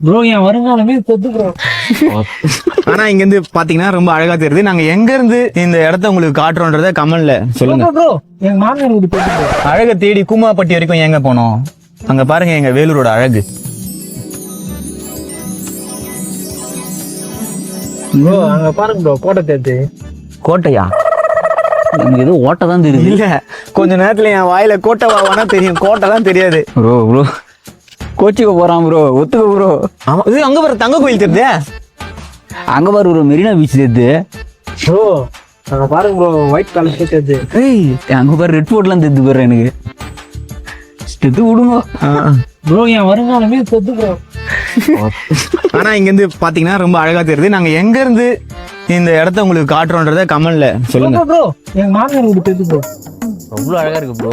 Bro என் வருங்காலமே சொத்து bro ஆனா இங்க இருந்து பாத்தீங்கன்னா ரொம்ப அழகா தெரியுது. நாங்க எங்க இருந்து இந்த இடத்த உங்களுக்கு காட்டுறோன்றத கமெண்ட்ல சொல்லுங்க. ப்ரோ எங்க மாமியார் வீடு அழகை தேடி கூமாப்பட்டி வரைக்கும் எங்க போனோம்? அங்க பாருங்க எங்க வேலூரோட அழகு. ப்ரோ அங்க பாருங்க ப்ரோ கோட்டை தேத்து. கோட்டையா? எனக்கு ஏதோ ஓட்ட தான் தெரியுது. இல்ல கொஞ்ச நேரத்துல என் வாயில கோட்டை வாவானா தெரியும். கோட்டை தான் தெரியாது. ப்ரோ ப்ரோ கோச்சிக்க போறான் ப்ரோ ஒத்துக்க ப்ரோ ஆமா. இது அங்க பாரு தங்க கோயில் தெரியுதே. அங்க பாரு ஒரு மெரினா பீச் தெரியுது. ப்ரோ அங்க பாருங்க ப்ரோ ஒயிட் கலர் தேத்து ஏய் அங்க பாரு ரெட் போர்ட்லாம் தெரியுது பாரு எனக்கு. ஸ்டெத்து விடுங்க. ப்ரோ என் வருங்காலமே சொத்து ப்ரோ ஆனா இங்க இருந்து பாத்தீங்கன்னா ரொம்ப அழகா தெரியுது. நாங்க எங்க இருந்து இந்த இடத்த உங்களுக்கு காட்டுறோன்றத கமெண்ட்ல சொல்லுங்க. ப்ரோ எங்க மாமியார் வீடு சொத்து ப்ரோ அவ்வளோ அழகா இருக்கு ப்ரோ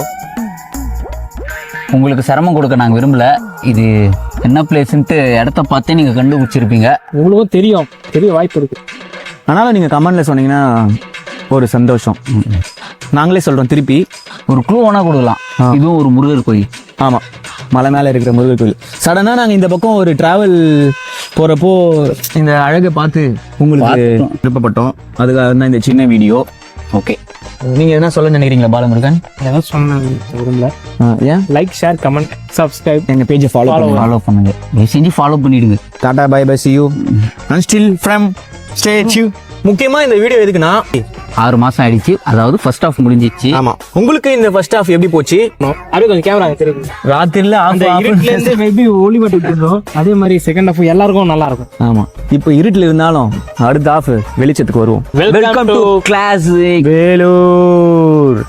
உங்களுக்கு சிரமம் கொடுக்க நாங்கள் விரும்பல. இது என்ன பிளேஸ்ன்ட்டு இடத்த பார்த்தே நீங்கள் கண்டுபிடிச்சிருப்பீங்க. உங்களுக்கும் தெரியும். தெரிய வாய்ப்பு இருக்கு. ஆனாலும் நீங்க கமெண்ட்ல சொன்னீங்கன்னா ஒரு சந்தோஷம். நாங்களே சொல்றோம் திருப்பி. ஒரு க்ளூ வேணா கொடுக்கலாம். இதுவும் ஒரு முருகர் கோயில். ஆமா. மலை மேல இருக்கிற முருகர் கோயில். சடனா நாங்க இந்த பக்கம் ஒரு டிராவல் போறப்போ இந்த அழகை பார்த்து உங்களுக்கு. விருப்பப்பட்டோம். அதுக்காக தான் இந்த சின்ன வீடியோ ஓகே நீங்க என்ன சொல்ல நினைக்கிறீங்களா பாலமுருகன்? ஏதோ சொன்னேன் விரும்பல. ஆ, ஏன்? லைக் ஷேர் கமெண்ட் சப்ஸ்கிரைப் எங்க பேஜை ஃபாலோ பண்ணுங்க. ஃபாலோ பண்ணுங்க. செஞ்சு ஃபாலோ பண்ணிடுங்க. Tata bye bye see you and still from stay you முக்கியமா இந்த வீடியோ எதுக்குன்னா ஆறு மாசம் ஆயிடுச்சு. அதாவது ஃபர்ஸ்ட் ஆஃப் முடிஞ்சிச்சு. ஆமா. உங்களுக்கு இந்த ஃபர்ஸ்ட் ஹாஃப் எப்படி போச்சு? அப்படியே கொஞ்சம் கேமரா தெரியுது ராத்திரில அந்த இருட்டுல இருந்து மேபி ஒளி மட்டும் இருந்தோம் அதே மாதிரி செகண்ட் ஹாஃப் எல்லாருக்கும் நல்லா இருக்கும். ஆமா. இப்போ இருட்டுல இருந்தாலும் அடுத்த ஆஃப் வெளிச்சத்துக்கு வருவோம். Welcome to class Vellore.